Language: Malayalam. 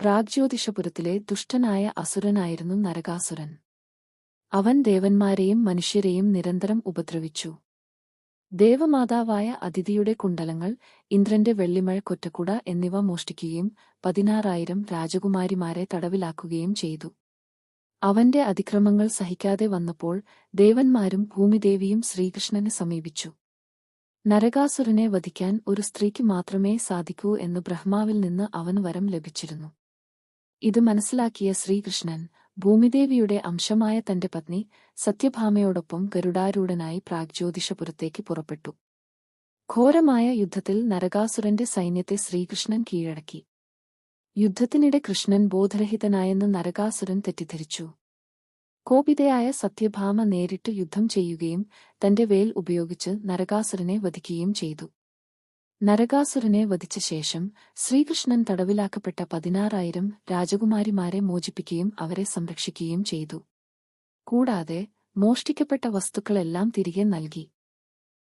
പ്രാഗ്ജ്യോതിഷപുരത്തിലെ ദുഷ്ടനായ അസുരനായിരുന്നു നരകാസുരൻ. അവൻ ദേവന്മാരെയും മനുഷ്യരെയും നിരന്തരം ഉപദ്രവിച്ചു. ദേവമാതാവായ അതിഥിയുടെ കുണ്ടലങ്ങൾ ഇന്ദ്രന്റെ വെള്ളിമഴ കൊറ്റക്കുട എന്നിവ മോഷ്ടിക്കുകയും പതിനാറായിരം രാജകുമാരിമാരെ തടവിലാക്കുകയും ചെയ്തു. അവന്റെ അതിക്രമങ്ങൾ സഹിക്കാതെ വന്നപ്പോൾ ദേവന്മാരും ഭൂമിദേവിയും ശ്രീകൃഷ്ണനെ സമീപിച്ചു. നരകാസുരനെ വധിക്കാൻ ഒരു സ്ത്രീക്ക് മാത്രമേ സാധിക്കൂ എന്ന് ബ്രഹ്മാവിൽ നിന്ന് അവൻ വരം ലഭിച്ചിരുന്നു. ഇത് മനസ്സിലാക്കിയ ശ്രീകൃഷ്ണൻ ഭൂമിദേവിയുടെ അംശമായ തന്റെ പത്നി സത്യഭാമയോടൊപ്പം ഗരുഡാരൂഢനായി പ്രാഗ്ജ്യോതിഷപുരത്തേക്ക് പുറപ്പെട്ടു. ഘോരമായ യുദ്ധത്തിൽ നരകാസുരന്റെ സൈന്യത്തെ ശ്രീകൃഷ്ണൻ കീഴടക്കി. യുദ്ധത്തിനിടെ കൃഷ്ണൻ ബോധരഹിതനായെന്ന് നരകാസുരൻ തെറ്റിദ്ധരിച്ചു. കോപിതയായ സത്യഭാമ നേരിട്ട് യുദ്ധം ചെയ്യുകയും തന്റെ വേൽ ഉപയോഗിച്ച് നരകാസുരനെ വധിക്കുകയും ചെയ്തു. നരകാസുരനെ വധിച്ച ശേഷം ശ്രീകൃഷ്ണൻ തടവിലാക്കപ്പെട്ട പതിനാറായിരം രാജകുമാരിമാരെ മോചിപ്പിക്കുകയും അവരെ സംരക്ഷിക്കുകയും ചെയ്തു. കൂടാതെ മോഷ്ടിക്കപ്പെട്ട വസ്തുക്കളെല്ലാം തിരികെ നൽകി.